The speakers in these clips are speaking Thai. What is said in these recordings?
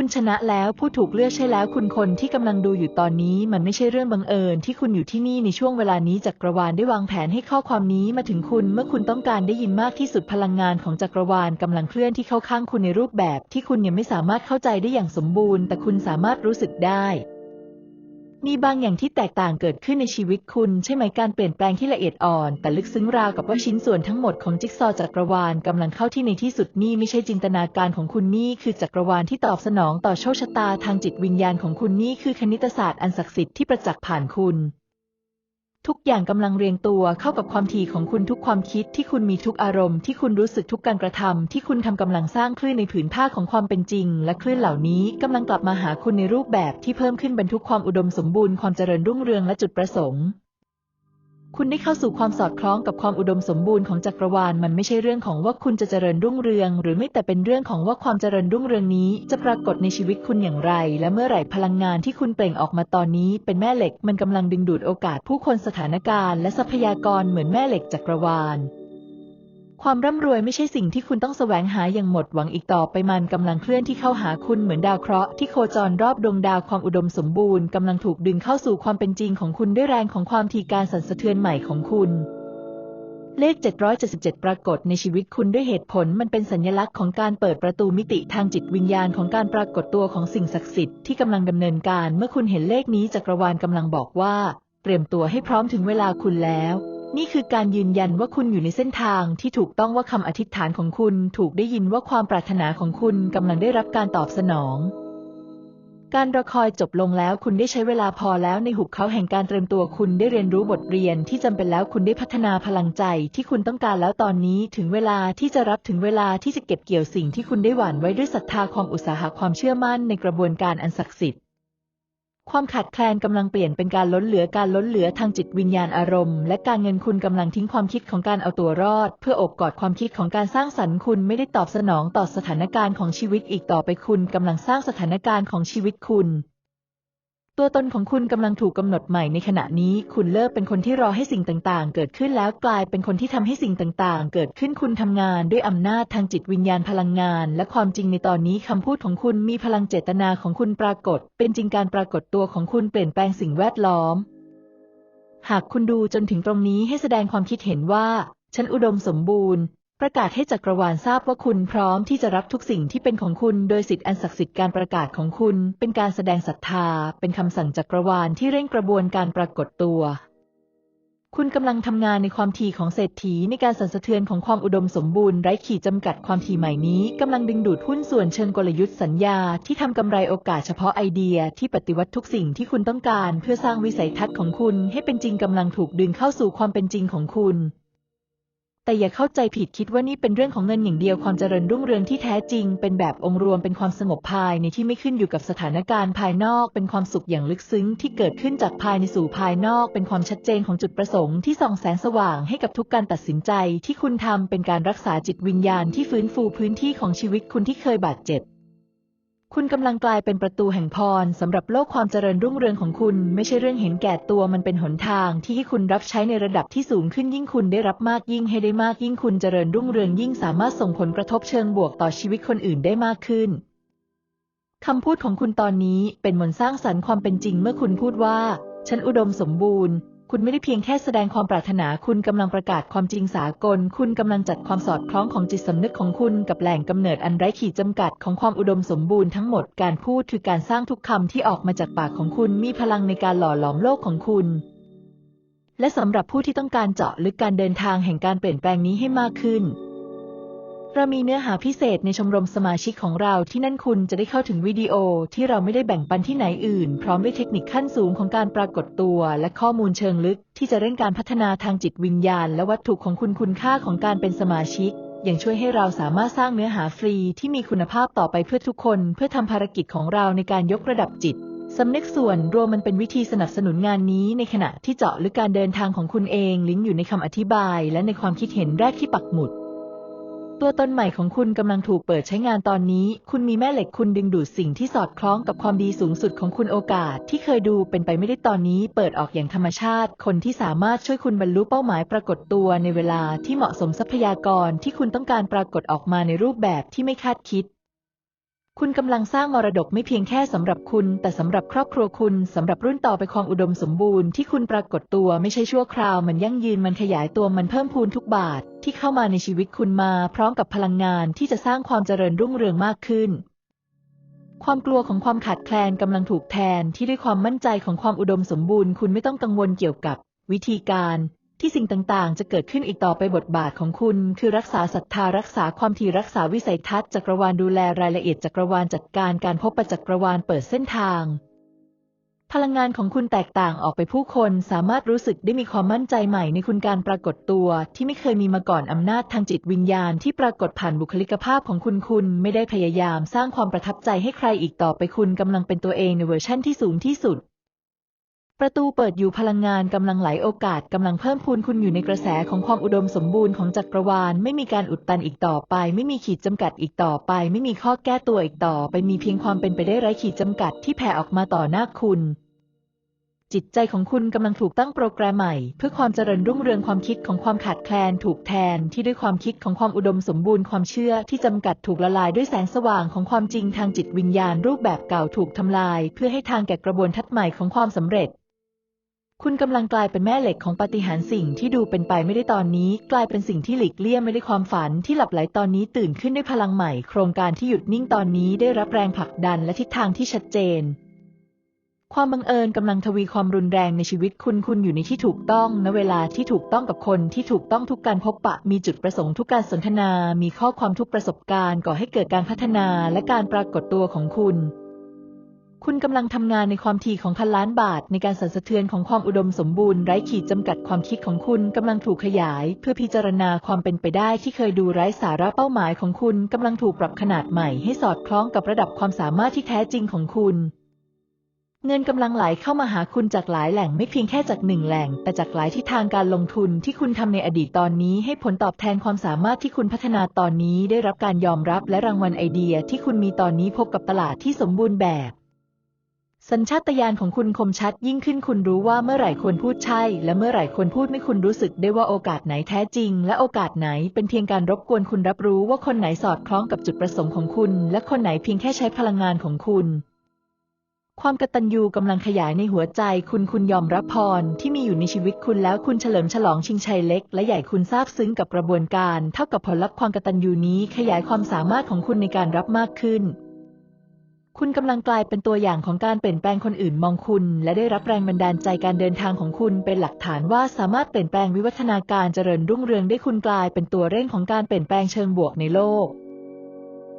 คุณชนะแล้วผู้ถูกเลือกใช่แล้วคุณคนที่กำลังดูอยู่ตอนนี้มันไม่ใช่เรื่องบังเอิญที่คุณอยู่ที่นี่ในช่วงเวลานี้จักรวาลได้วางแผนให้ข้อความนี้มาถึงคุณเมื่อคุณต้องการได้ยินมากที่สุดพลังงานของจักรวาลกำลังเคลื่อนที่เข้าข้างคุณในรูปแบบ ที่คุณยังไม่สามารถเข้าใจได้อย่างสมบูรณ์ แต่คุณสามารถรู้สึกได้ มีบางอย่างที่แตกต่างเกิดขึ้นในชีวิตคุณ ใช่ไหมการเปลี่ยนแปลงที่ละเอียดอ่อน แต่ลึกซึ้งราวกับว่าชิ้นส่วนทั้งหมดของจิ๊กซอว์จักรวาลกำลังเข้าที่ในที่สุดนี่ไม่ใช่จินตนาการของคุณนี่คือจักรวาลที่ตอบสนองต่อโชคชะตาทางจิตวิญญาณของคุณนี่คือคณิตศาสตร์อันศักดิ์สิทธิ์ที่ประจักษ์ผ่านคุณ ทุกอย่างกำลังเรียงตัวเข้ากับความถี่ของคุณทุกความคิดที่คุณมีทุกอารมณ์ที่คุณรู้สึกทุกการกระทำที่คุณทำกำลังสร้างคลื่นในผืนผ้าของความเป็นจริง และคลื่นเหล่านี้กำลังกลับมาหาคุณในรูปแบบที่เพิ่มขึ้นบรรทุกความอุดมสมบูรณ์ความเจริญรุ่งเรืองและจุดประสงค์ คุณได้เข้าสู่ความสอดคล้องกับความอุดมสมบูรณ์ของจักรวาลมันไม่ใช่เรื่องของว่าคุณจะเจริญรุ่งเรือง หรือไม่แต่เป็นเรื่องของว่าความเจริญรุ่งเรืองนี้ จะปรากฏในชีวิตคุณอย่างไร และเมื่อไหร่พลังงานที่คุณเปล่งออกมาตอนนี้ เป็นแม่เหล็กมันกำลังดึงดูดโอกาสผู้คนสถานการณ์และทรัพยากรเหมือนแม่เหล็กจักรวาล ความร่ำรวยไม่ใช่สิ่งที่คุณต้องแสวงหาอย่างหมดหวังอีกต่อไปมันกำลังเคลื่อนที่เข้าหาคุณเหมือนดาวเคราะห์ที่โคจรรอบดวงดาวความอุดมสมบูรณ์กำลังถูกดึงเข้าสู่ความเป็นจริงของคุณด้วยแรงของความถี่การสั่นสะเทือนใหม่ของคุณ เลข 777 ปรากฏในชีวิตคุณด้วยเหตุผลมันเป็นสัญลักษณ์ของการเปิดประตูมิติทางจิตวิญญาณของการปรากฏตัวของสิ่งศักดิ์สิทธิ์ที่กำลังดำเนินการเมื่อคุณเห็นเลขนี้จักรวาลกำลังบอกว่า เตรียมตัวให้พร้อมถึงเวลาคุณแล้ว นี่คือการยืนยันว่าคุณอยู่ในเส้นทางที่ถูกต้องว่าคำอธิษฐานของคุณถูกได้ยินว่าความปรารถนาของคุณกำลังได้รับการตอบสนอง การรอคอยจบลงแล้วคุณได้ใช้เวลาพอแล้วในหุบเขาแห่งการเตรียมตัวคุณได้เรียนรู้บทเรียนที่จำเป็นแล้วคุณได้พัฒนาพลังใจที่คุณต้องการแล้วตอนนี้ถึงเวลาที่จะรับถึงเวลาที่จะเก็บเกี่ยวสิ่งที่คุณได้หว่านไว้ด้วยศรัทธาความอุตสาหะความเชื่อมั่นในกระบวนการอันศักดิ์สิทธิ์ ความขาดแคลนกำลังเปลี่ยนเป็นการล้นเหลือการล้นเหลือทางจิตวิญญาณอารมณ์ และการเงินคุณกำลังทิ้งความคิดของการเอาตัวรอด เพื่ออบกอดความคิดของการสร้างสรรค์คุณไม่ได้ตอบสนองต่อสถานการณ์ของชีวิตอีกต่อไปคุณกำลังสร้างสถานการณ์ของชีวิตคุณ ตัวตนของคุณกำลังถูกกำหนดใหม่ในขณะนี้ คุณเลิกเป็นคนที่รอให้สิ่งต่างๆ เกิดขึ้นแล้วกลายเป็นคนที่ทำให้สิ่งต่างๆ เกิดขึ้นคุณทำงานด้วยอำนาจทางจิตวิญญาณพลังงาน และความจริงในตอนนี้คำพูดของคุณมีพลังเจตนาของคุณปรากฏ เป็นจริงการปรากฏตัวของคุณเปลี่ยนแปลงสิ่งแวดล้อม หากคุณดูจนถึงตรงนี้ให้แสดงความคิดเห็นว่า ฉันอุดมสมบูรณ์ ประกาศให้จักรวาลทราบว่าคุณพร้อมที่จะรับทุกสิ่งที่เป็นของคุณ โดยสิทธิอันศักดิ์สิทธิ์การประกาศของคุณ เป็นการแสดงศรัทธา เป็นคำสั่งจักรวาลที่เร่งกระบวนการปรากฏตัว คุณกำลังทำงานในความถี่ของเศรษฐีในการสั่นสะเทือนของความอุดมสมบูรณ์ไร้ขีดจำกัดความถี่ใหม่นี้กำลังดึงดูดหุ้นส่วนเชิงกลยุทธ์สัญญา ที่ทำกำไรโอกาสเฉพาะไอเดีย ที่ปฏิวัติทุกสิ่งที่คุณต้องการ เพื่อสร้างวิสัยทัศน์ของคุณ ให้เป็นจริงกำลังถูกดึงเข้าสู่ความเป็นจริงของคุณ แต่อย่าเข้าใจผิดคิดว่านี่เป็นเรื่องของเงินอย่างเดียวความเจริญรุ่งเรืองที่แท้จริง เป็นแบบองค์รวมเป็นความสงบภายในที่ไม่ขึ้นอยู่กับสถานการณ์ภายนอก เป็นความสุขอย่างลึกซึ้งที่เกิดขึ้นจากภายในสู่ภายนอก เป็นความชัดเจนของจุดประสงค์ที่ส่องแสงสว่างให้กับทุกการตัดสินใจ ที่คุณทำเป็นการรักษาจิตวิญญาณที่ฟื้นฟูพื้นที่ของชีวิตคุณที่เคยบาดเจ็บ คุณกำลังกลายเป็นประตูแห่งพรสำหรับโลกความเจริญรุ่งเรืองของคุณ ไม่ใช่เรื่องเห็นแก่ตัวมันเป็นหนทางที่ให้คุณรับใช้ในระดับที่สูงขึ้นยิ่งคุณได้รับมากยิ่งให้ได้มากยิ่งคุณเจริญรุ่งเรืองยิ่งสามารถส่งผลกระทบเชิงบวกต่อชีวิตคนอื่นได้มากขึ้นคำพูดของคุณตอนนี้เป็นมนต์สร้างสรรค์ความเป็นจริงเมื่อคุณพูดว่า ฉันอุดมสมบูรณ์ คุณไม่ได้เพียงแค่แสดงความปรารถนา คุณกำลังประกาศความจริงสากล คุณกำลังจัดความสอดคล้องของจิตสำนึกของคุณกับแหล่งกำเนิดอันไร้ขีดจำกัดของความอุดมสมบูรณ์ทั้งหมด การพูดคือการสร้างทุกคำที่ออกมาจากปากของคุณมีพลังในการหล่อหลอมโลกของคุณ และสำหรับผู้ที่ต้องการเจาะลึกการเดินทางแห่งการเปลี่ยนแปลงนี้ให้มากขึ้น เรามีเนื้อหาพิเศษในชมรมสมาชิกของเราที่นั่นคุณจะได้เข้าถึงวิดีโอที่เราไม่ได้แบ่งปันที่ไหนอื่น พร้อมด้วยเทคนิคขั้นสูงของการปรากฏตัว และข้อมูลเชิงลึก ที่จะเร่งการพัฒนาทางจิตวิญญาณ และวัตถุของคุณคุณค่าของการเป็นสมาชิกยังช่วยให้เราสามารถสร้างเนื้อหาฟรีที่มีคุณภาพต่อไปเพื่อทุกคน เพื่อทำภารกิจของเราในการยกระดับจิตสำนึกส่วนรวมมันเป็นวิธีสนับสนุนงานนี้ในขณะที่เจาะลึกการเดินทางของคุณเอง ลิงก์อยู่ในคำอธิบาย และในความคิดเห็นแรกที่ปักหมุด ตัวตนใหม่ของคุณกำลังถูกเปิดใช้งานตอนนี้ คุณมีแม่เหล็กคุณดึงดูดสิ่งที่สอดคล้องกับความดีสูงสุดของคุณโอกาส ที่เคยดูเป็นไปไม่ได้ตอนนี้ เปิดออกอย่างธรรมชาติ คนที่สามารถช่วยคุณบรรลุเป้าหมายปรากฏตัวในเวลาที่เหมาะสมทรัพยากรที่คุณต้องการปรากฏออกมาในรูปแบบที่ไม่คาดคิด คุณกำลังสร้างมรดกไม่เพียงแค่สำหรับคุณ แต่สำหรับครอบครัวคุณสำหรับรุ่นต่อไปความอุดมสมบูรณ์ที่คุณปรากฏตัวไม่ใช่ชั่วคราว มันยั่งยืนมันขยายตัวมันเพิ่มพูนทุกบาท ที่เข้ามาในชีวิตคุณมา พร้อมกับพลังงานที่จะสร้างความเจริญรุ่งเรืองมากขึ้น ความกลัวของความขาดแคลนกำลังถูกแทนที่ด้วยความมั่นใจของความอุดมสมบูรณ์ คุณไม่ต้องกังวลเกี่ยวกับ วิธีการ ที่สิ่งต่างๆ จะเกิดขึ้นอีกต่อไปบทบาทของคุณ คือรักษาศรัทธารักษาความถี่รักษาวิสัยทัศน์จักรวาลดูแลรายละเอียดจักรวาลจัดการการพบประจักรวาลเปิดเส้นทางพลังงานของคุณแตกต่างออกไปผู้คนสามารถรู้สึกได้มีความมั่นใจใหม่ในคุณการปรากฏตัวที่ไม่เคยมีมาก่อนอำนาจทางจิตวิญญาณที่ปรากฏผ่านบุคลิกภาพของคุณคุณไม่ได้พยายามสร้างความประทับใจให้ใครอีกต่อไปคุณกำลังเป็นตัวเองในเวอร์ชั่นที่สูงที่สุด ประตูเปิดอยู่พลังงานกำลังไหลโอกาสกำลังเพิ่มพูนคุณอยู่ในกระแสของความอุดมสมบูรณ์ของจักรวาล ไม่มีการอุดตันอีกต่อไป ไม่มีขีดจำกัดอีกต่อไป ไม่มีข้อแก้ตัวอีกต่อไปมีเพียงความเป็นไปได้ไร้ขีดจำกัดที่แผ่ออกมาต่อหน้าคุณ จิตใจของคุณกำลังถูกตั้งโปรแกรมใหม่ เพื่อความเจริญรุ่งเรืองความคิดของความขาดแคลน ถูกแทนที่ด้วยความคิดของความอุดมสมบูรณ์ความเชื่อที่จำกัดถูกละลายด้วยแสงสว่างของความจริงทางจิตวิญญาณรูปแบบเก่าถูกทำลาย เพื่อให้ทางแก่กระบวนทัศน์ใหม่ของความสำเร็จ คุณกำลังกลายเป็นแม่เหล็กของปาฏิหาริย์สิ่งที่ดูเป็นไปไม่ได้ตอนนี้ กลายเป็นสิ่งที่หลีกเลี่ยงไม่ได้ความฝันที่หลับไหลตอนนี้ตื่นขึ้นด้วยพลังใหม่ โครงการที่หยุดนิ่งตอนนี้ได้รับแรงผลักดันและทิศทางที่ชัดเจน ความบังเอิญกำลังทวีความรุนแรงในชีวิตคุณคุณอยู่ในที่ถูกต้องณเวลาที่ถูกต้องกับคนที่ถูกต้องทุกการพบปะ มีจุดประสงค์ทุกการสนทนา มีข้อความทุกประสบการณ์ก่อให้เกิดการพัฒนาและการปรากฏตัวของคุณ คุณกำลังทำงานในความถี่ของพันล้านบาท ในการสั่นสะเทือนของความอุดมสมบูรณ์ไร้ขีดจำกัดความคิดของคุณกำลังถูกขยาย เพื่อพิจารณาความเป็นไปได้ที่เคยดูไร้สาระเป้าหมายของคุณกำลังถูกปรับขนาดใหม่ให้สอดคล้องกับระดับความสามารถที่แท้จริงของคุณ เงินกำลังไหลเข้ามาหาคุณจากหลายแหล่งไม่เพียงแค่จากหนึ่งแหล่ง แต่จากหลายทิศทางการลงทุนที่คุณทำในอดีตตอนนี้ ให้ผลตอบแทนความสามารถที่คุณพัฒนาตอนนี้ ได้รับการยอมรับและรางวัลไอเดีย ที่คุณมีตอนนี้พบกับตลาดที่สมบูรณ์แบบ สัญชาตญาณของคุณคมชัดยิ่งขึ้นคุณรู้ว่าเมื่อไหร่ควรพูดใช่ และเมื่อไหร่ควรพูดไม่คุณรู้สึกได้ว่าโอกาสไหนแท้จริง และโอกาสไหนเป็นเพียงการรบกวนคุณรับรู้ว่าคนไหนสอดคล้องกับจุดประสงค์ของคุณ และคนไหนเพียงแค่ใช้พลังงานของคุณ ความกตัญญูกำลังขยายในหัวใจ คุณคุณยอมรับพรที่มีอยู่ในชีวิตคุณแล้วคุณเฉลิมฉลองชิงชัยเล็ก และใหญ่คุณซาบซึ้งกับกระบวนการ เท่ากับผลลัพธ์ความกตัญญูนี้ขยายความสามารถของคุณในการรับมากขึ้น คุณกำลังกลายเป็นตัวอย่างของการเปลี่ยนแปลงคนอื่นมองคุณ และได้รับแรงบันดาลใจการเดินทางของคุณเป็นหลักฐานว่าสามารถเปลี่ยนแปลงวิวัฒนาการเจริญรุ่งเรืองได้คุณกลายเป็นตัวเร่งของการเปลี่ยนแปลงเชิงบวกในโลก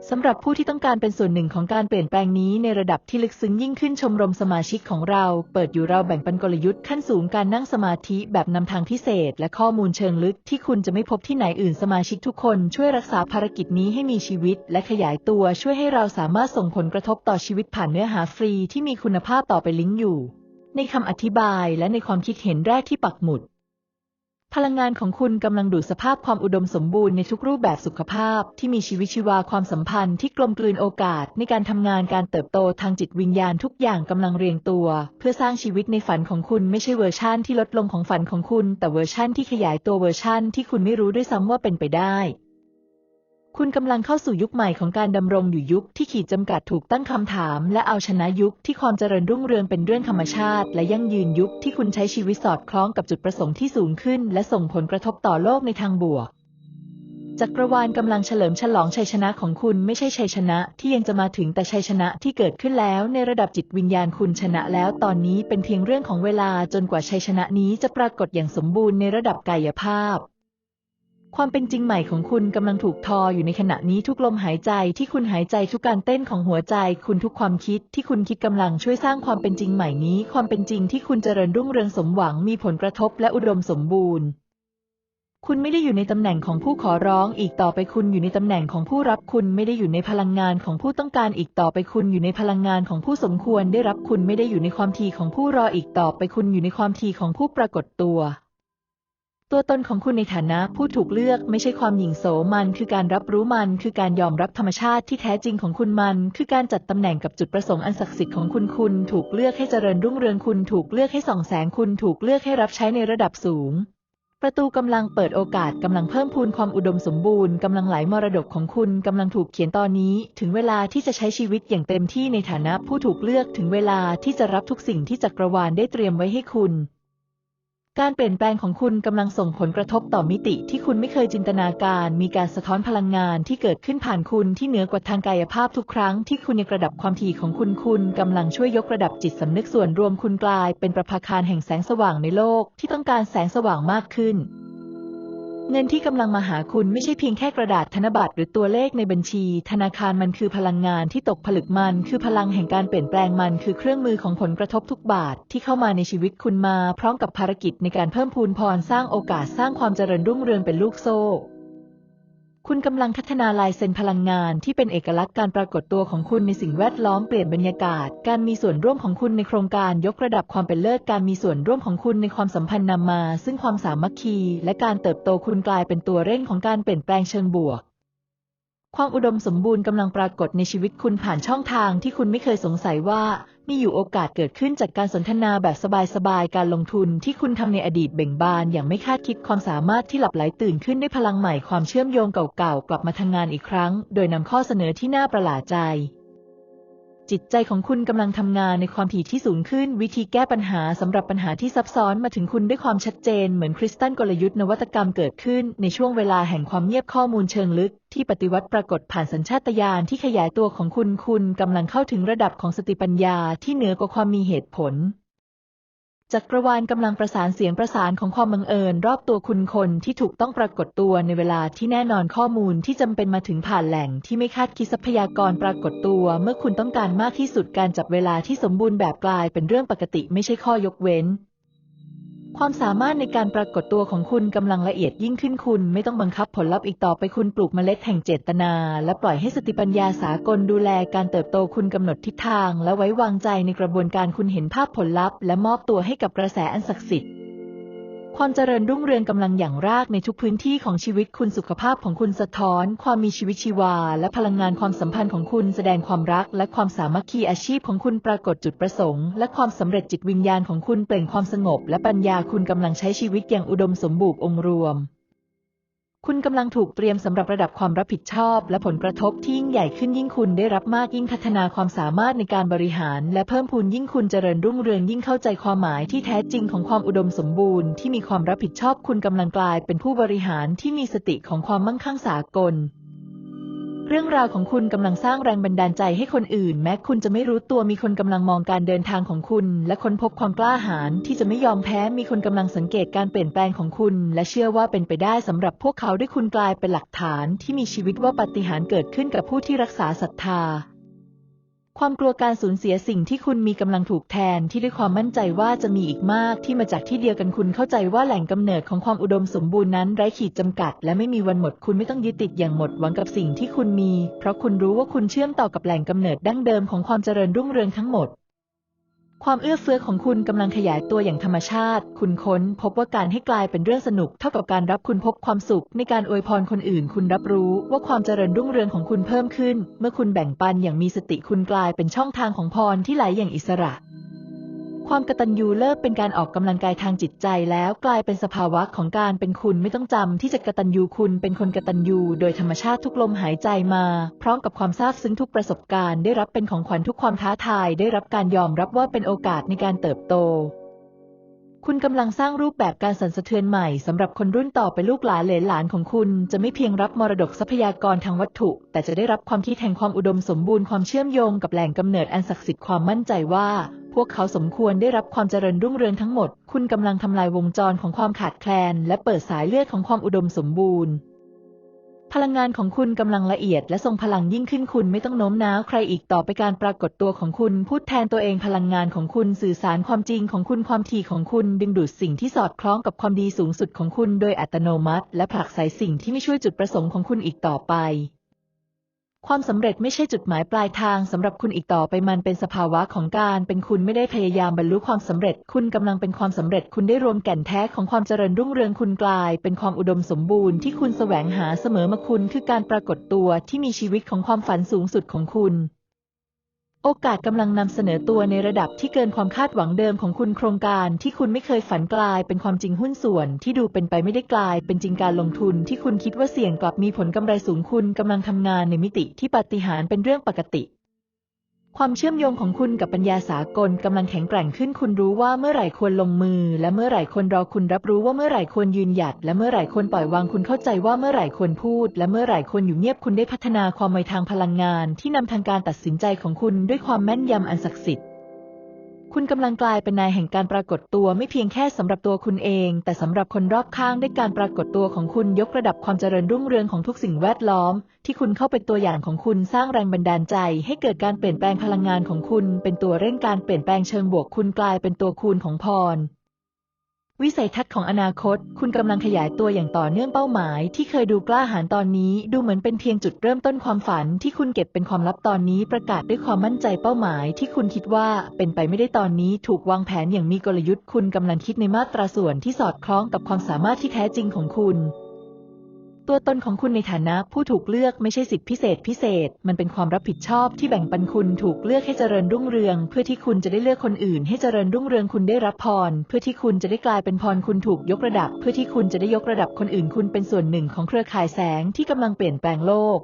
สำหรับผู้ที่ต้องการเป็นส่วนหนึ่งของการเปลี่ยนแปลงนี้ในระดับที่ลึกซึ้งยิ่งขึ้นชมรมสมาชิกของเรา เปิดอยู่เราแบ่งปันกลยุทธ์ขั้นสูงการนั่งสมาธิแบบนำทางพิเศษ และข้อมูลเชิงลึกที่คุณจะไม่พบที่ไหนอื่นสมาชิกทุกคนช่วยรักษาภารกิจนี้ให้มีชีวิต และขยายตัวช่วยให้เราสามารถส่งผลกระทบต่อชีวิตผ่านเนื้อหาฟรีที่มีคุณภาพต่อไปลิงก์อยู่ ในคำอธิบายและในความคิดเห็นแรกที่ปักหมุด พลังงานของคุณกำลังดูดสภาพความอุดมสมบูรณ์ในทุกรูปแบบสุขภาพ ที่มีชีวิตชีวาความสัมพันธ์ที่กลมกลืนโอกาส ในการทำงานการเติบโตทางจิตวิญญาณทุกอย่างกำลังเรียงตัว เพื่อสร้างชีวิตในฝันของคุณไม่ใช่เวอร์ชั่นที่ลดลงของฝันของคุณ แต่เวอร์ชั่นที่ขยายตัวเวอร์ชั่นที่คุณไม่รู้ด้วยซ้ำว่าเป็นไปได้ คุณกำลังเข้าสู่ยุคใหม่ของการดำรงอยู่ยุคที่ขีดจำกัดถูกตั้งคำถาม และเอาชนะยุคที่ความเจริญรุ่งเรืองเป็นเรื่องธรรมชาติ และยั่งยืนยุคที่คุณใช้ชีวิตสอดคล้องกับจุดประสงค์ที่สูงขึ้น และส่งผลกระทบต่อโลกในทางบวก จักรวาลกำลังเฉลิมฉลองชัยชนะของคุณไม่ใช่ชัยชนะที่ยังจะมาถึงแต่ชัยชนะที่เกิดขึ้นแล้วในระดับจิตวิญญาณคุณชนะแล้ว ตอนนี้เป็นเพียงเรื่องของเวลาจนกว่าชัยชนะนี้จะปรากฏอย่างสมบูรณ์ในระดับกายภาพ ความเป็นจริงใหม่ของคุณกำลังถูกทออยู่ในขณะนี้ทุกลมหายใจที่คุณหายใจทุกการเต้นของหัวใจ คุณทุกความคิดที่คุณคิดกำลังช่วยสร้างความเป็นจริงใหม่นี้ ความเป็นจริงที่คุณเจริญรุ่งเรืองสมหวังมีผลกระทบและอุดมสมบูรณ์ คุณไม่ได้อยู่ในตำแหน่งของผู้ขอร้องอีกต่อไปคุณอยู่ในตำแหน่งของผู้รับคุณไม่ได้อยู่ในพลังงานของผู้ต้องการอีกต่อไปคุณอยู่ในพลังงานของผู้สมควรได้รับคุณไม่ได้อยู่ในความทีของผู้รออีกต่อไปคุณอยู่ในความทีของผู้ปรากฏตัว ตัวตนของคุณในฐานะผู้ถูกเลือกไม่ใช่ความหยิ่งโสมันคือการรับรู้มันคือการยอมรับธรรมชาติที่แท้จริงของคุณมัน คือการจัดตำแหน่งกับจุดประสงค์อันศักดิ์สิทธิ์ของคุณคุณถูกเลือกให้เจริญรุ่งเรืองคุณถูกเลือกให้ส่องแสงคุณถูกเลือกให้รับใช้ในระดับสูง ประตูกำลังเปิดโอกาสกำลังเพิ่มพูนความอุดมสมบูรณ์กำลังไหลมรดกของคุณกำลังถูกเขียนตอนนี้ ถึงเวลาที่จะใช้ชีวิตอย่างเต็มที่ในฐานะผู้ถูกเลือกถึงเวลาที่จะรับทุกสิ่งที่จักรวาลได้เตรียมไว้ให้คุณ การเปลี่ยนแปลงของคุณกำลังส่งผลกระทบต่อมิติที่คุณไม่เคยจินตนาการ มีการสะท้อนพลังงานที่เกิดขึ้นผ่านคุณที่เหนือกว่าทางกายภาพทุกครั้งที่คุณยกระดับความถี่ของคุณคุณกำลังช่วยยกระดับจิตสำนึกส่วนรวมคุณกลายเป็นประภาคารแห่งแสงสว่างในโลกที่ต้องการแสงสว่างมากขึ้น เงินที่กำลังมาหาคุณไม่ใช่เพียงแค่กระดาษธนบัตรหรือตัวเลขในบัญชี ธนาคารมันคือพลังงานที่ตกผลึกมัน คือพลังแห่งการเปลี่ยนแปลงมันคือเครื่องมือของผลกระทบทุกบาท ที่เข้ามาในชีวิตคุณมา พร้อมกับภารกิจในการเพิ่มพูนพรสร้างโอกาสสร้างความเจริญรุ่งเรืองเป็นลูกโซ่ คุณกำลังพัฒนาลายเซ็นพลังงานที่เป็นเอกลักษณ์การปรากฏตัวของคุณในสิ่งแวดล้อมเปลี่ยนบรรยากาศ การมีส่วนร่วมของคุณในโครงการยกระดับความเป็นเลิศการมีส่วนร่วมของคุณในความสัมพันธ์นำมา ซึ่งความสามัคคี และการเติบโตคุณกลายเป็นตัวเร่งของการเปลี่ยนแปลงเชิงบวก ความอุดมสมบูรณ์กำลังปรากฏในชีวิตคุณผ่านช่องทางที่คุณไม่เคยสงสัยว่า มีอยู่โอกาสเกิดขึ้นจากการสนทนาแบบสบายๆ การลงทุนที่คุณทำในอดีตเบ่งบานอย่างไม่คาดคิดความสามารถที่หลับไหลตื่นขึ้นด้วยพลังใหม่ความเชื่อมโยงเก่าๆ กลับมาทำงานอีกครั้ง โดยนำข้อเสนอที่น่าประหลาดใจ จิตใจของคุณกำลังทำงานในความถี่ที่สูงขึ้น วิธีแก้ปัญหาสำหรับปัญหาที่ซับซ้อนมาถึงคุณด้วยความชัดเจน เหมือนคริสตัลกลยุทธ์นวัตกรรมเกิดขึ้น ในช่วงเวลาแห่งความเงียบข้อมูลเชิงลึก ที่ปฏิวัติปรากฏผ่านสัญชาตญาณที่ขยายตัวของคุณคุณกำลังเข้าถึงระดับของสติปัญญาที่เหนือกว่าความมีเหตุผล จักรวาลกำลังประสานเสียงประสานของความบังเอิญ รอบตัวคุณคนที่ถูกต้องปรากฏตัวในเวลาที่แน่นอนข้อมูลที่จำเป็นมาถึงผ่านแหล่งที่ไม่คาดคิดทรัพยากรปรากฏตัว เมื่อคุณต้องการมากที่สุดการจับเวลาที่สมบูรณ์แบบกลายเป็นเรื่องปกติไม่ใช่ข้อยกเว้น ความสามารถในการปรากฏตัวของคุณกำลังละเอียดยิ่งขึ้นคุณ ไม่ต้องบังคับผลลัพธ์อีกต่อไปคุณปลูกเมล็ดแห่งเจตนา และปล่อยให้สติปัญญาสากลดูแลการเติบโตคุณกำหนดทิศทาง และไว้วางใจในกระบวนการคุณเห็นภาพผลลัพธ์ และมอบตัวให้กับกระแสอันศักดิ์สิทธิ์ ความเจริญรุ่งเรืองกำลังอย่างรากในทุกพื้นที่ของชีวิตคุณสุขภาพของคุณสะท้อน ความมีชีวิตชีวา และพลังงานความสัมพันธ์ของคุณแสดงความรัก และความสามัคคีอาชีพของคุณปรากฏจุดประสงค์ และความสำเร็จจิตวิญญาณของคุณเปล่งความสงบ และปัญญาคุณกำลังใช้ชีวิตอย่างอุดมสมบูรณ์องค์รวม คุณกำลังถูกเตรียมสำหรับระดับความรับผิดชอบ และผลกระทบที่ยิ่งใหญ่ขึ้นยิ่งคุณได้รับมากยิ่งพัฒนาความสามารถในการบริหาร และเพิ่มพูนยิ่งคุณเจริญรุ่งเรืองยิ่งเข้าใจความหมายที่แท้จริงของความอุดมสมบูรณ์ที่มีความรับผิดชอบคุณกำลังกลายเป็นผู้บริหารที่มีสติของความมั่งคั่งสากล เรื่องราวของคุณกำลังสร้างแรงบันดาลใจให้คนอื่น แม้คุณจะไม่รู้ตัวมีคนกำลังมองการเดินทางของคุณ และค้นพบความกล้าหาญที่จะไม่ยอมแพ้มีคนกำลังสังเกตการเปลี่ยนแปลงของคุณ และเชื่อว่าเป็นไปได้สำหรับพวกเขาด้วยคุณกลายเป็นหลักฐานที่มีชีวิตว่าปาฏิหาริย์เกิดขึ้นกับผู้ที่รักษาศรัทธา ความกลัวการสูญเสียสิ่งที่คุณมีกำลังถูกแทนที่ด้วยความมั่นใจว่าจะมีอีกมากที่มาจากที่เดียวกันคุณเข้าใจว่าแหล่งกำเนิดของความอุดมสมบูรณ์นั้นไร้ขีดจำกัด และไม่มีวันหมดคุณไม่ต้องยึดติดอย่างหมดหวังกับสิ่งที่คุณมี เพราะคุณรู้ว่าคุณเชื่อมต่อกับแหล่งกำเนิดดั้งเดิมของความเจริญรุ่งเรืองทั้งหมด ความเอื้อเฟื้อของคุณกำลังขยายตัวอย่างธรรมชาติ คุณค้นพบว่าการให้กลายเป็นเรื่องสนุก เท่ากับการรับคุณพบความสุข ในการอวยพรคนอื่น คุณรับรู้ว่าความเจริญรุ่งเรืองของคุณเพิ่มขึ้น เมื่อคุณแบ่งปันอย่างมีสติคุณกลายเป็นช่องทางของพรที่ไหลอย่างอิสระ ความกตัญญูเลิกเป็นการออกกำลังกายทางจิตใจแล้วกลายเป็นสภาวะของการเป็นคุณไม่ต้องจำที่จะกตัญญูคุณเป็นคนกตัญญูโดยธรรมชาติทุกลมหายใจมา พร้อมกับความซาบซึ้งทุกประสบการณ์ได้รับเป็นของขวัญทุกความท้าทายได้รับการยอมรับว่าเป็นโอกาสในการเติบโต คุณกำลังสร้างรูปแบบการสั่นสะเทือนใหม่สำหรับคนรุ่นต่อไปลูกหลานเหลนหลานของคุณ จะไม่เพียงรับมรดกทรัพยากรทางวัตถุ แต่จะได้รับความคิดแห่งความอุดมสมบูรณ์ความเชื่อมโยงกับแหล่งกำเนิดอันศักดิ์สิทธิ์ความมั่นใจว่า พวกเขาสมควรได้รับความเจริญรุ่งเรืองทั้งหมด คุณกำลังทำลายวงจรของความขาดแคลน และเปิดสายเลือดของความอุดมสมบูรณ์ พลังงานของคุณกำลังละเอียดและทรงพลังยิ่งขึ้นคุณไม่ต้องโน้มน้าวใครอีกต่อไปการปรากฏตัวของคุณพูดแทนตัวเองพลังงานของคุณสื่อสารความจริงของคุณความถี่ของคุณดึงดูดสิ่งที่สอดคล้องกับความดีสูงสุดของคุณโดยอัตโนมัติ และผลักไสสิ่งที่ไม่ช่วยจุดประสงค์ของคุณอีกต่อไป ความสำเร็จไม่ใช่จุดหมายปลายทางสำหรับคุณอีกต่อไปมันเป็นสภาวะของการเป็นคุณไม่ได้พยายามบรรลุความสำเร็จ คุณกำลังเป็นความสำเร็จคุณได้รวมแก่นแท้ของความเจริญรุ่งเรืองคุณกลาย เป็นความอุดมสมบูรณ์ที่คุณแสวงหาเสมอมาคุณคือการปรากฏตัวที่มีชีวิตของความฝันสูงสุดของคุณ โอกาสกำลังนำเสนอตัวในระดับที่เกินความคาดหวังเดิมของคุณโครงการที่คุณไม่เคยฝันกลายเป็นความจริงหุ้นส่วน ที่ดูเป็นไปไม่ได้กลาย เป็นจริงการลงทุนที่คุณคิดว่าเสี่ยงกลับมีผลกำไรสูงคุณกำลังทำงานในมิติที่ปาฏิหาริย์เป็นเรื่องปกติ ความเชื่อมโยงของคุณกับปัญญาสากลกำลังแข็งแกร่งขึ้น คุณรู้ว่าเมื่อไหร่ควรลงมือ และเมื่อไหร่ควรรอคุณรับรู้ว่าเมื่อไหร่ควรยืนหยัด และเมื่อไหร่ควรปล่อยวางคุณเข้าใจว่าเมื่อไหร่ควรพูด และเมื่อไหร่ควรอยู่เงียบคุณได้พัฒนาความไวทางพลังงาน ที่นำทางการตัดสินใจของคุณด้วยความแม่นยำอันศักดิ์สิทธิ์ คุณกำลังกลายเป็นนายแห่งการปรากฏตัวไม่เพียงแค่สำหรับตัวคุณเอง แต่สำหรับคนรอบข้างด้วยการปรากฏตัวของคุณยกระดับความเจริญรุ่งเรืองของทุกสิ่งแวดล้อม ที่คุณเข้าเป็นตัวอย่างของคุณสร้างแรงบันดาลใจ ให้เกิดการเปลี่ยนแปลงพลังงานของคุณ เป็นตัวเร่งการเปลี่ยนแปลงเชิงบวกคุณกลายเป็นตัวคูณของพร วิสัยทัศน์ของอนาคต คุณกำลังขยายตัวอย่างต่อเนื่องเป้าหมาย ที่เคยดูกล้าหาญตอนนี้ ดูเหมือนเป็นเพียงจุดเริ่มต้นความฝัน ที่คุณเก็บเป็นความลับตอนนี้ประกาศด้วยความมั่นใจเป้าหมาย ที่คุณคิดว่าเป็นไปไม่ได้ตอนนี้ ถูกวางแผนอย่างมีกลยุทธ์ คุณกำลังคิดในมาตราส่วนที่สอดคล้องกับความสามารถที่แท้จริงของคุณ ตัวตนของคุณในฐานะผู้ถูกเลือกไม่ใช่สิทธิพิเศษพิเศษ มันเป็นความรับผิดชอบที่แบ่งปันคุณถูกเลือกให้เจริญรุ่งเรือง เพื่อที่คุณจะได้เลือกคนอื่น ให้เจริญรุ่งเรืองคุณได้รับพร เพื่อที่คุณจะได้กลายเป็นพรคุณถูกยกระดับ เพื่อที่คุณจะได้ยกระดับคนอื่น คุณเป็นส่วนหนึ่งของเครือข่ายแสงที่กำลังเปลี่ยนแปลงโลก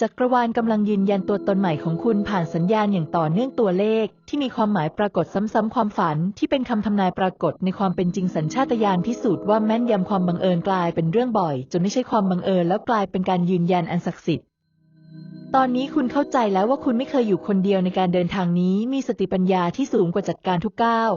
จักรวาลกำลังยืนยันตัวตนใหม่ของคุณผ่านสัญญาณอย่างต่อเนื่องตัวเลข ที่มีความหมายปรากฏซ้ำๆความฝัน ที่เป็นคำทำนายปรากฏในความเป็นจริงสัญชาตญาณพิสูจน์ว่าแม่นยำความบังเอิญกลายเป็นเรื่องบ่อย จนไม่ใช่ความบังเอิญแล้วกลายเป็นการยืนยันอันศักดิ์สิทธิ์ตอนนี้คุณเข้าใจแล้วว่าคุณไม่เคยอยู่คนเดียวในการเดินทางนี้ มีสติปัญญาที่สูงกว่าจัดการทุกก้าว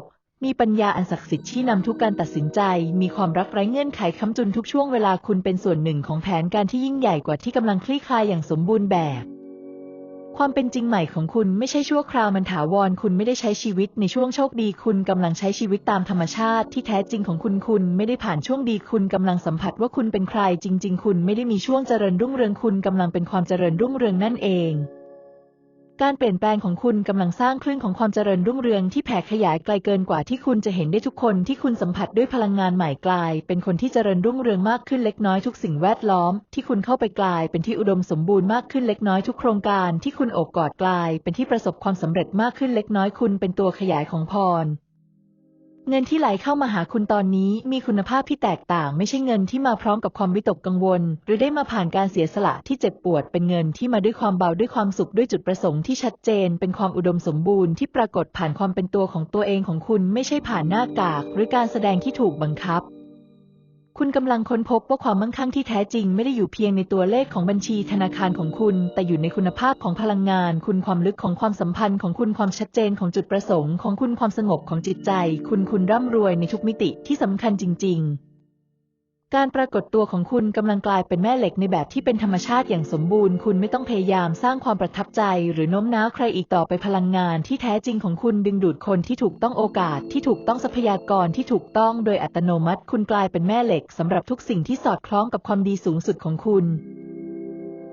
มีปัญญาอันศักดิ์สิทธิ์ที่นำทุกการตัดสินใจ มีความรักไร้เงื่อนไขค้ำจุนทุกช่วงเวลาคุณเป็นส่วนหนึ่งของแผนการที่ยิ่งใหญ่กว่าที่กำลังคลี่คลายอย่างสมบูรณ์แบบ ความเป็นจริงใหม่ของคุณไม่ใช่ชั่วคราวมันถาวร คุณไม่ได้ใช้ชีวิตในช่วงโชคดี คุณกำลังใช้ชีวิตตามธรรมชาติที่แท้จริงของคุณ คุณไม่ได้ผ่านช่วงดี คุณกำลังสัมผัสว่าคุณเป็นใคร จริง ๆ คุณไม่ได้มีช่วงเจริญรุ่งเรือง คุณกำลังเป็นความเจริญรุ่งเรืองนั่นเอง การเปลี่ยนแปลงของคุณกำลังสร้างคลื่นของความเจริญรุ่งเรืองที่แผ่ขยายไกลเกินกว่าที่คุณจะเห็นได้ทุกคนที่คุณสัมผัสด้วยพลังงานใหม่กลาย เป็นคนที่เจริญรุ่งเรืองมากขึ้นเล็กน้อยทุกสิ่งแวดล้อม ที่คุณเข้าไปกลาย เป็นที่อุดมสมบูรณ์มากขึ้นเล็กน้อยทุกโครงการที่คุณโอบกอดกลาย เป็นที่ประสบความสำเร็จมากขึ้นเล็กน้อยคุณเป็นตัวขยายของพร เงินที่ไหลเข้ามาหาคุณตอนนี้มีคุณภาพที่แตกต่าง ไม่ใช่เงินที่มาพร้อมกับความวิตกกังวล หรือได้มาผ่านการเสียสละที่เจ็บปวด เป็นเงินที่มาด้วยความเบาด้วยความสุขด้วยจุดประสงค์ที่ชัดเจน เป็นความอุดมสมบูรณ์ที่ปรากฏผ่านความเป็นตัวของตัวเองของคุณ ไม่ใช่ผ่านหน้ากาก หรือการแสดงที่ถูกบังคับ คุณกำลังค้นพบว่าความมั่งคั่งที่แท้จริงไม่ได้อยู่เพียงในตัวเลขของบัญชีธนาคารของคุณ แต่อยู่ในคุณภาพของพลังงาน คุณความลึกของความสัมพันธ์ของคุณความชัดเจนของจุดประสงค์ของคุณความสงบของจิตใจ คุณคุณร่ำรวยในทุกมิติที่สำคัญจริง ๆ การปรากฏตัวของคุณกำลังกลายเป็นแม่เหล็กในแบบที่เป็นธรรมชาติอย่างสมบูรณ์ คุณไม่ต้องพยายามสร้างความประทับใจ หรือโน้มน้าวใครอีกต่อไปพลังงานที่แท้จริงของคุณดึงดูดคนที่ถูกต้องโอกาสที่ถูกต้องทรัพยากรที่ถูกต้องโดยอัตโนมัติ คุณกลายเป็นแม่เหล็กสำหรับทุกสิ่งที่สอดคล้องกับความดีสูงสุดของคุณ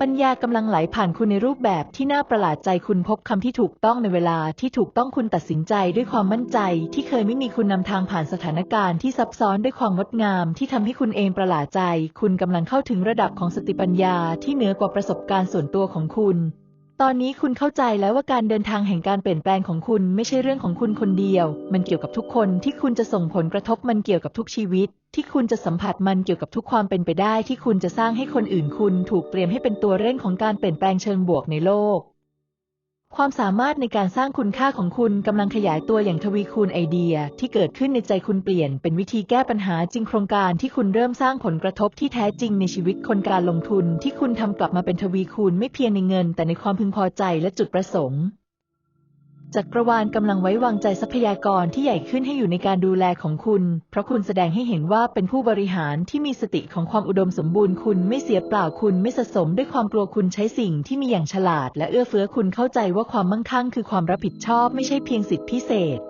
ปัญญากำลังไหลผ่านคุณในรูปแบบที่น่าประหลาดใจคุณพบคำที่ถูกต้องในเวลาที่ถูกต้องคุณตัดสินใจด้วยความมั่นใจ ที่เคยไม่มีคุณนำทางผ่านสถานการณ์ที่ซับซ้อนด้วยความงดงาม ที่ทำให้คุณเองประหลาดใจ คุณกำลังเข้าถึงระดับของสติปัญญาที่เหนือกว่าประสบการณ์ส่วนตัวของคุณ ตอนนี้คุณเข้าใจแล้วว่าการเดินทางแห่งการเปลี่ยนแปลงของคุณไม่ใช่เรื่องของคุณคนเดียว มันเกี่ยวกับทุกคนที่คุณจะส่งผลกระทบมันเกี่ยวกับทุกชีวิต ที่คุณจะสัมผัสมันเกี่ยวกับทุกความเป็นไปได้ ที่คุณจะสร้างให้คนอื่นคุณถูกเตรียมให้เป็นตัวเร่งของการเปลี่ยนแปลงเชิงบวกในโลก ความสามารถในการสร้างคุณค่าของคุณกำลังขยายตัวอย่างทวีคูณไอเดีย ที่เกิดขึ้นในใจคุณเปลี่ยน เป็นวิธีแก้ปัญหาจริงโครงการที่คุณเริ่มสร้างผลกระทบที่แท้จริงในชีวิตคนการลงทุน ที่คุณทำกลับมาเป็นทวีคูณไม่เพียงในเงิน แต่ในความพึงพอใจและจุดประสงค์ จักรวาลกำลังไว้วางใจทรัพยากรที่ใหญ่ขึ้นให้อยู่ในการดูแลของคุณ เพราะคุณแสดงให้เห็นว่าเป็นผู้บริหารที่มีสติของความอุดมสมบูรณ์คุณไม่เสียเปล่าคุณไม่สะสมด้วยความกลัวคุณใช้สิ่งที่มีอย่างฉลาด และเอื้อเฟื้อคุณเข้าใจว่าความมั่งคั่งคือความรับผิดชอบไม่ใช่เพียงสิทธิพิเศษ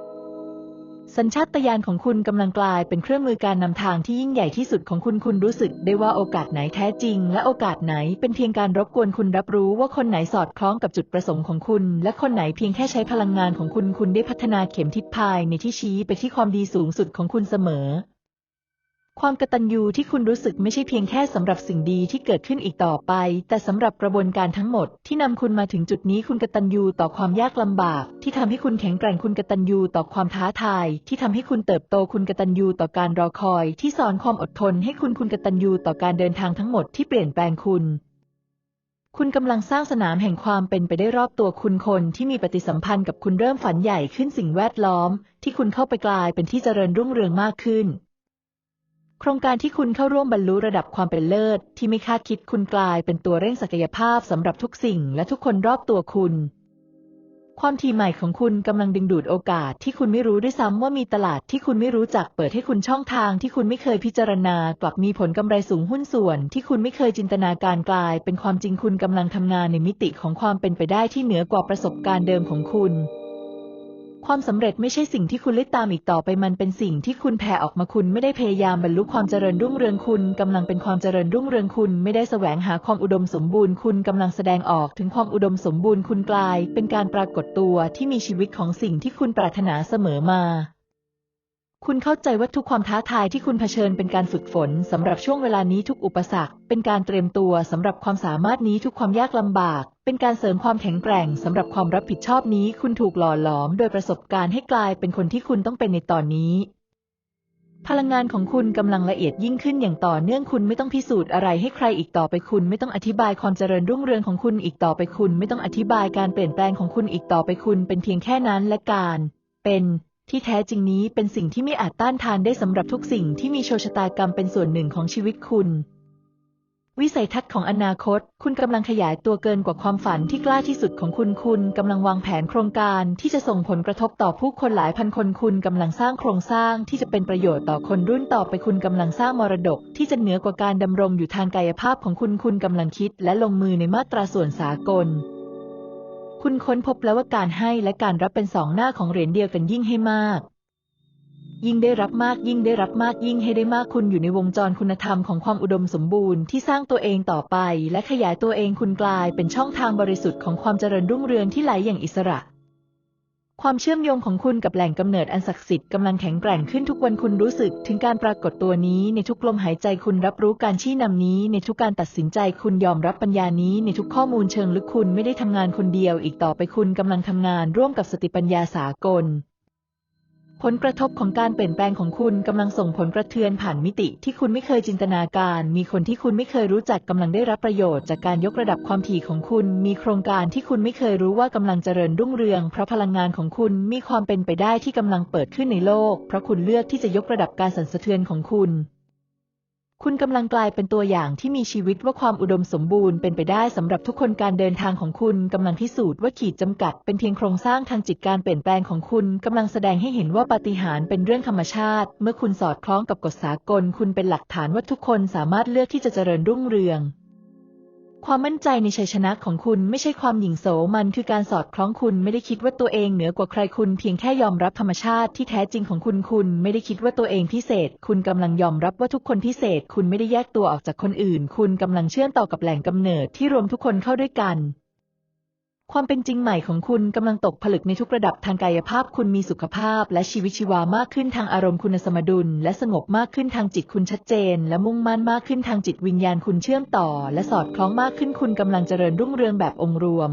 สัญชาตญาณของคุณกำลังกลายเป็นเครื่องมือการนำทางที่ยิ่งใหญ่ที่สุดของคุณคุณรู้สึกได้ว่าโอกาสไหนแท้จริง และโอกาสไหนเป็นเพียงการรบกวนคุณรับรู้ว่าคนไหนสอดคล้องกับจุดประสงค์ของคุณ และคนไหนเพียงแค่ใช้พลังงานของคุณคุณได้พัฒนาเข็มทิศพายในที่ชี้ไปที่ความดีสูงสุดของคุณเสมอ ความกตัญญูที่คุณรู้สึกไม่ใช่เพียงแค่สำหรับสิ่งดีที่เกิดขึ้นอีกต่อไป แต่สำหรับกระบวนการทั้งหมดที่นำคุณมาถึงจุดนี้คุณกตัญญูต่อความยากลำบาก ที่ทำให้คุณแข็งแกร่งคุณกตัญญูต่อความท้าทาย ที่ทำให้คุณเติบโตคุณกตัญญูต่อการรอคอย ที่สอนความอดทน ให้คุณคุณกตัญญูต่อการเดินทางทั้งหมดที่เปลี่ยนแปลงคุณคุณกำลังสร้างสนามแห่งความเป็นไปได้รอบตัวคุณคนที่มีปฏิสัมพันธ์กับคุณเริ่มฝันใหญ่ขึ้นสิ่งแวดล้อม ที่คุณเข้าไปกลายเป็นที่เจริญรุ่งเรืองมากขึ้น โครงการที่คุณเข้าร่วมบรรลุระดับความเป็นเลิศ ที่ไม่คาดคิดคุณกลายเป็นตัวเร่งศักยภาพสำหรับทุกสิ่งและทุกคนรอบตัวคุณ ความทีใหม่ของคุณกำลังดึงดูดโอกาสที่คุณไม่รู้ด้วยซ้ำว่ามีตลาดที่คุณไม่รู้จักเปิดให้คุณช่องทางที่คุณไม่เคยพิจารณากลับมีผลกำไรสูงหุ้นส่วน ที่คุณไม่เคยจินตนาการกลาย เป็นความจริงคุณกำลังทำงานในมิติของความเป็นไปได้ที่เหนือกว่าประสบการณ์เดิมของคุณ ความสำเร็จไม่ใช่สิ่งที่คุณเล่ตามอีกต่อไปมันเป็นสิ่งที่คุณแผ่ออกมาคุณไม่ได้พยายามบรรลุความเจริญรุ่งเรืองคุณกำลังเป็นความเจริญรุ่งเรืองคุณ ไม่ได้แสวงหาความอุดมสมบูรณ์คุณกำลังแสดงออกถึงความอุดมสมบูรณ์คุณกลาย เป็นการปรากฏตัวที่มีชีวิตของสิ่งที่คุณปรารถนาเสมอมาคุณเข้าใจว่าทุกความท้าทายที่คุณเผชิญเป็นการฝึกฝนสำหรับช่วงเวลานี้ทุกอุปสรรค เป็นการเตรียมตัวสำหรับความสามารถนี้ทุกความยากลำบาก เป็นการเสริมความแข็งแกร่งสำหรับความรับผิดชอบนี้ คุณถูกหล่อหลอมโดยประสบการณ์ให้กลายเป็นคนที่คุณต้องเป็นในตอนนี้ พลังงานของคุณกำลังละเอียดยิ่งขึ้นอย่างต่อเนื่องคุณไม่ต้องพิสูจน์อะไรให้ใครอีกต่อไปคุณ ไม่ต้องอธิบายความเจริญรุ่งเรืองของคุณอีกต่อไปคุณ ไม่ต้องอธิบายการเปลี่ยนแปลงของคุณอีกต่อไปคุณ เป็นเพียงแค่นั้นและการ เป็นที่แท้จริงนี้เป็นสิ่งที่ไม่อาจต้านทานได้สำหรับทุกสิ่งที่มีโชคชะตากรรมเป็นส่วนหนึ่งของชีวิตคุณ วิสัยทัศน์ของอนาคต คุณกำลังขยายตัวเกินกว่าความฝันที่กล้าที่สุดของคุณ คุณกำลังวางแผนโครงการที่จะส่งผลกระทบต่อผู้คนหลายพันคน คุณกำลังสร้างโครงสร้างที่จะเป็นประโยชน์ต่อคนรุ่นต่อไป คุณกำลังสร้างมรดก ที่จะเหนือกว่าการดำรงอยู่ทางกายภาพของคุณ คุณกำลังคิดและลงมือในมาตราส่วนสากล คุณค้นพบแล้วว่าการให้และการรับเป็นสองหน้าของเหรียญเดียวกันยิ่งให้มาก ยิ่งได้รับมากยิ่งได้รับมากยิ่งให้ได้มากคุณอยู่ในวงจรคุณธรรมของความอุดมสมบูรณ์ที่สร้างตัวเองต่อไป และขยายตัวเองคุณกลายเป็นช่องทางบริสุทธิ์ของความเจริญรุ่งเรืองที่ไหลอย่างอิสระ ความเชื่อมโยงของคุณกับแหล่งกำเนิดอันศักดิ์สิทธิ์กำลังแข็งแกร่งขึ้นทุกวันคุณรู้สึก ถึงการปรากฏตัวนี้ในทุกลมหายใจคุณรับรู้การชี้นำนี้ ในทุกการตัดสินใจคุณยอมรับปัญญานี้ ในทุกข้อมูลเชิงลึกคุณไม่ได้ทำงานคนเดียวอีกต่อไปคุณกำลังทำงานร่วมกับสติปัญญาสากล ผลกระทบของการเปลี่ยนแปลงของคุณกำลังส่งผลกระเทือนผ่านมิติที่คุณไม่เคยจินตนาการ มีคนที่คุณไม่เคยรู้จักกำลังได้รับประโยชน์จากการยกระดับความถี่ของคุณ มีโครงการที่คุณไม่เคยรู้ว่ากำลังเจริญรุ่งเรือง เพราะพลังงานของคุณมีความเป็นไปได้ที่กำลังเปิดขึ้นในโลก เพราะคุณเลือกที่จะยกระดับการสั่นสะเทือนของคุณ คุณกำลังกลายเป็นตัวอย่างที่มีชีวิตว่าความอุดมสมบูรณ์เป็นไปได้สำหรับทุกคนการเดินทางของคุณกำลังพิสูจน์ว่าขีดจำกัดเป็นเพียงโครงสร้างทางจิตการเปลี่ยนแปลงของคุณกำลังแสดงให้เห็นว่าปาฏิหาริย์เป็นเรื่องธรรมชาติ เมื่อคุณสอดคล้องกับกฎสากล คุณเป็นหลักฐานว่าทุกคนสามารถเลือกที่จะเจริญรุ่งเรือง ความมั่นใจในชัยชนะของคุณไม่ใช่ความหยิ่งโสมันคือการสอดคล้องคุณไม่ได้คิดว่าตัวเองเหนือกว่าใครคุณเพียงแค่ยอมรับธรรมชาติที่แท้จริงของคุณคุณไม่ได้คิดว่าตัวเองพิเศษ คุณกำลังยอมรับว่าทุกคนพิเศษ คุณไม่ได้แยกตัวออกจากคนอื่น คุณกำลังเชื่อมต่อกับแหล่งกำเนิดที่รวมทุกคนเข้าด้วยกัน ความเป็นจริงใหม่ของคุณกำลังตกผลึกในทุกระดับทางกายภาพคุณมีสุขภาพ และชีวิตชีวามากขึ้นทางอารมณ์คุณสมดุล และสงบมากขึ้นทางจิตคุณชัดเจน และมุ่งมั่นมากขึ้นทางจิตวิญญาณคุณเชื่อมต่อ และสอดคล้องมากขึ้นคุณกำลังเจริญรุ่งเรืองแบบองค์รวม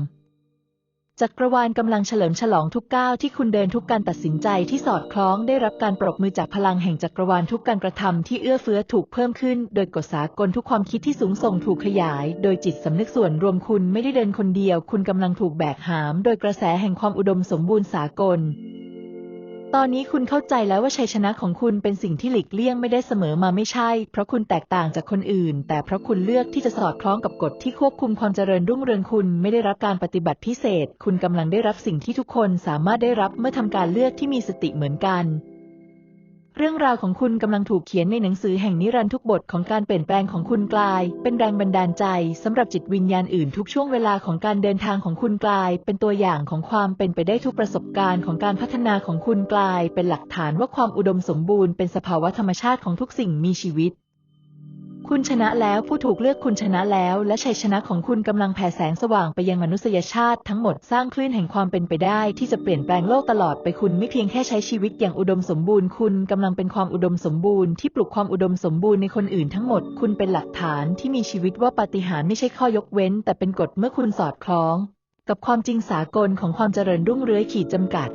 จักรวาลกำลังเฉลิมฉลองทุกก้าวที่คุณเดินทุกการตัดสินใจที่สอดคล้องได้รับการปรบมือจากพลังแห่งจักรวาลทุกการกระทำที่เอื้อเฟื้อถูกเพิ่มขึ้น โดยกฎสากลทุกความคิดที่สูงส่งถูกขยาย โดยจิตสำนึกส่วนรวมคุณไม่ได้เดินคนเดียว คุณกำลังถูกแบกหาม โดยกระแสแห่งความอุดมสมบูรณ์สากล ตอนนี้คุณเข้าใจแล้วว่าชัยชนะของคุณเป็นสิ่งที่หลีกเลี่ยงไม่ได้เสมอมาไม่ใช่ เพราะคุณแตกต่างจากคนอื่น แต่เพราะคุณเลือกที่จะสอดคล้องกับกฎที่ควบคุมความเจริญรุ่งเรืองคุณไม่ได้รับการปฏิบัติพิเศษ คุณกำลังได้รับสิ่งที่ทุกคนสามารถได้รับเมื่อทำการเลือกที่มีสติเหมือนกัน เรื่องราวของคุณกำลังถูกเขียนในหนังสือแห่งนิรันดร์ทุกบทของการเปลี่ยนแปลงของคุณกลาย เป็นแรงบันดาลใจสำหรับจิตวิญญาณอื่นทุกช่วงเวลาของการเดินทางของคุณกลาย เป็นตัวอย่างของความเป็นไปได้ทุกประสบการณ์ของการพัฒนาของคุณกลาย เป็นหลักฐานว่าความอุดมสมบูรณ์เป็นสภาวะธรรมชาติของทุกสิ่งมีชีวิต คุณชนะแล้วผู้ถูกเลือกคุณชนะแล้ว และชัยชนะของคุณกำลังแผ่แสงสว่างไปยังมนุษยชาติทั้งหมดสร้างคลื่นแห่งความเป็นไปได้ ที่จะเปลี่ยนแปลงโลกตลอดไปคุณไม่เพียงแค่ใช้ชีวิตอย่างอุดมสมบูรณ์คุณกำลังเป็นความอุดมสมบูรณ์ที่ปลุกความอุดมสมบูรณ์ในคนอื่นทั้งหมด คุณเป็นหลักฐานที่มีชีวิตว่าปาฏิหาริย์ไม่ใช่ข้อยกเว้น แต่เป็นกฎเมื่อคุณสอดคล้อง กับความจริงสากลของความเจริญรุ่งเรืองขีดจำกัด